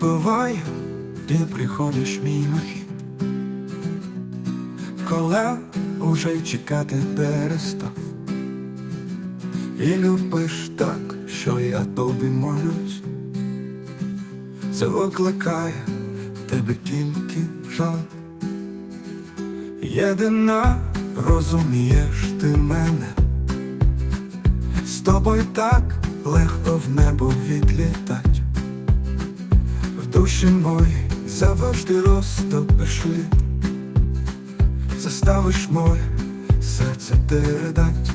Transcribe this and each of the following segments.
буває, ти приходиш мимо хід Коли уже й чекати перестав. І любиш так, що я тобі молюсь. Це викликає в тебе тільки жаль Єдина розумієш ти мене. З тобою так легко в небо відлітать В душі моїй завжди розтопиш лід Заставиш моє серце деридать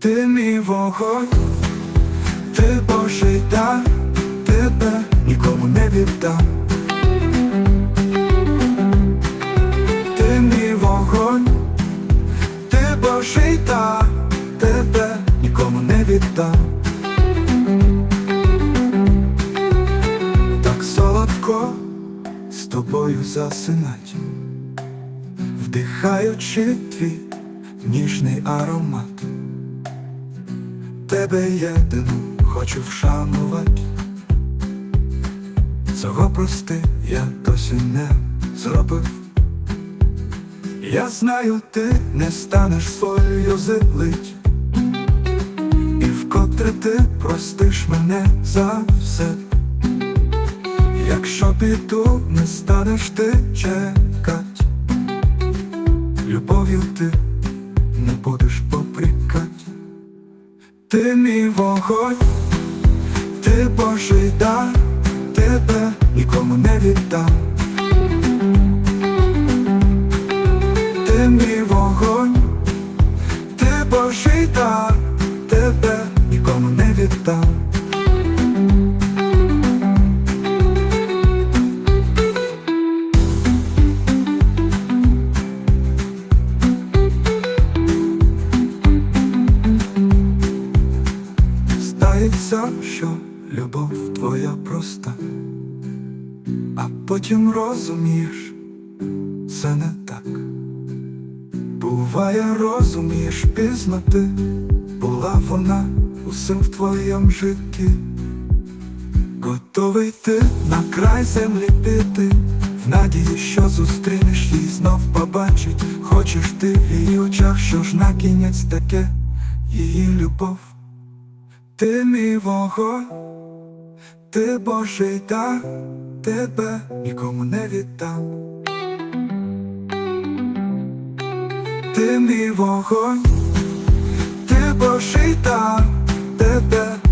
Ти мій вогонь, ти Божий дар, тебе нікому не віддам. Ти мій вогонь, ти Божий дар, тебе нікому не віддам засинать. Вдихаючи твій ніжний аромат. Тебе єдину хочу вшанувати. Цього прости я досі не зробив. Я знаю, ти не станеш свою злить. І вкотре ти простиш мене за все Якщо піду, не станеш ти чекать. Любов'ю ти не будеш попрікать Ти мій вогонь, ти Божий дар, тебе нікому не віддам. Ти мій вогонь, ти Божий дар, тебе нікому не віддам любов твоя проста, а потім розумієш, це не так. Буває, розумієш, пізно ти була вона усім в твоєму житті. Готовий ти на край землі піти, в надії, що зустрінеш її знов побачить. Хочеш ти в її очах, що ж на кінець таке її любов. Ти мій вогонь, ти Божий та тебе нікому не віддам. Ти мій вогонь, ти Божий та тебе.